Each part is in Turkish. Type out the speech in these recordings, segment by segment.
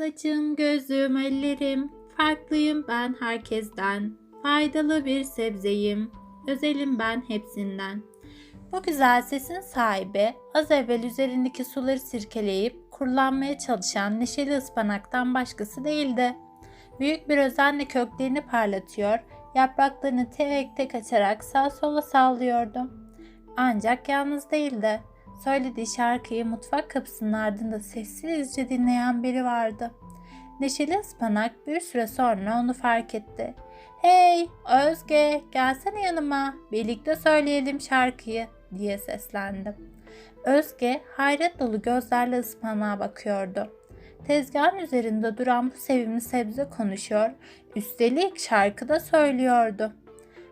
Saçım, gözüm, ellerim, farklıyım ben herkesten. Faydalı bir sebzeyim, özelim ben hepsinden. Bu güzel sesin sahibi az evvel üzerindeki suları sirkeleyip kurulanmaya çalışan neşeli ıspanaktan başkası değildi. Büyük bir özenle köklerini parlatıyor, yapraklarını tek tek açarak sağ sola sallıyordu. Ancak yalnız değildi. Söylediği şarkıyı mutfak kapısının ardında sessizce dinleyen biri vardı. Neşeli ıspanak bir süre sonra onu fark etti. Hey Özge gelsene yanıma birlikte söyleyelim şarkıyı diye seslendi. Özge hayret dolu gözlerle ıspanağa bakıyordu. Tezgahın üzerinde duran bu sevimli sebze konuşuyor, üstelik şarkı da söylüyordu.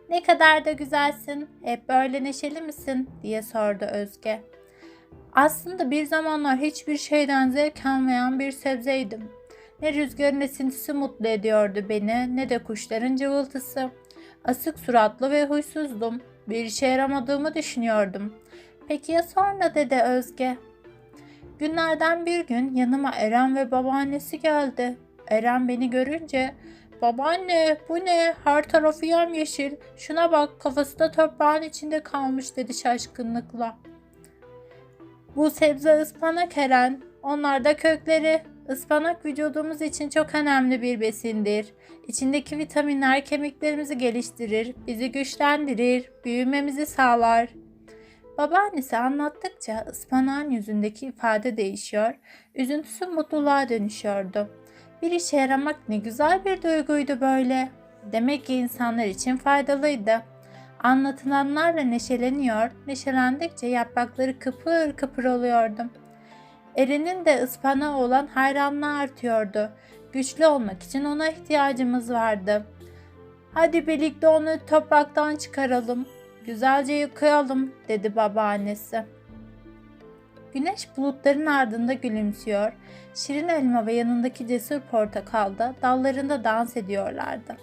Ne kadar da güzelsin, hep böyle neşeli misin diye sordu Özge. Aslında bir zamanlar hiçbir şeyden zevk almayan bir sebzeydim. Ne rüzgarın esintisi mutlu ediyordu beni ne de kuşların cıvıltısı. Asık suratlı ve huysuzdum. Bir işe yaramadığımı düşünüyordum. Peki ya sonra dedi Özge. Günlerden bir gün yanıma Eren ve babaannesi geldi. Eren beni görünce Babaanne bu ne? Her tarafı yemyeşil. Şuna bak kafası da toprağın içinde kalmış dedi şaşkınlıkla. Bu sebze ıspanak Eren. Onlar da kökleri. Ispanak vücudumuz için çok önemli bir besindir. İçindeki vitaminler kemiklerimizi geliştirir, bizi güçlendirir, büyümemizi sağlar. Babaannesi anlattıkça ıspanağın yüzündeki ifade değişiyor, üzüntüsü mutluluğa dönüşüyordu. Bir işe yaramak ne güzel bir duyguydu böyle. Demek ki insanlar için faydalıydı. Anlatılanlarla neşeleniyor, neşelendikçe yaprakları kıpır kıpır oluyordu. Eren'in de ıspanağa olan hayranlığı artıyordu. Güçlü olmak için ona ihtiyacımız vardı. Hadi birlikte onu topraktan çıkaralım. Güzelce yıkayalım dedi babaannesi. Güneş bulutların ardında gülümsüyor. Şirin elma ve yanındaki cesur portakal da dallarında dans ediyorlardı.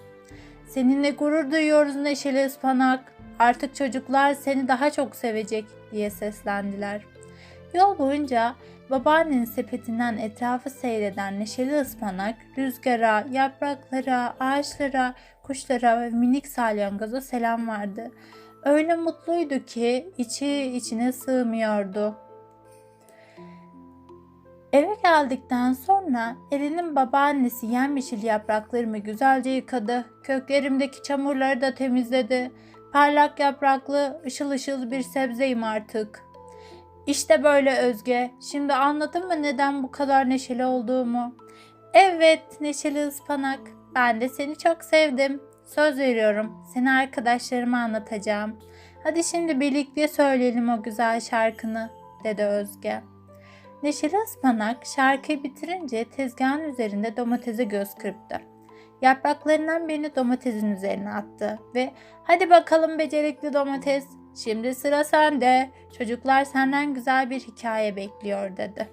Seninle gurur duyuyoruz neşeli ıspanak. Artık çocuklar seni daha çok sevecek diye seslendiler. Yol boyunca babaannenin sepetinden etrafı seyreden neşeli ıspanak rüzgara, yapraklara, ağaçlara, kuşlara ve minik salyangoza selam verdi. Öyle mutluydu ki içi içine sığmıyordu. Eve geldikten sonra Eren'in babaannesi yemyeşil yapraklarımı güzelce yıkadı. Köklerimdeki çamurları da temizledi. Parlak yapraklı, ışıl ışıl bir sebzeyim artık. İşte böyle Özge. Şimdi anladın mı neden bu kadar neşeli olduğumu? Evet, neşeli ıspanak. Ben de seni çok sevdim. Söz veriyorum. Seni arkadaşlarıma anlatacağım. Hadi şimdi birlikte söyleyelim o güzel şarkını, dedi Özge. Neşeli ıspanak şarkıyı bitirince tezgahın üzerinde domatese göz kırptı. Yapraklarından birini domatesin üzerine attı ve hadi bakalım becerikli domates şimdi sıra sende çocuklar senden güzel bir hikaye bekliyor dedi.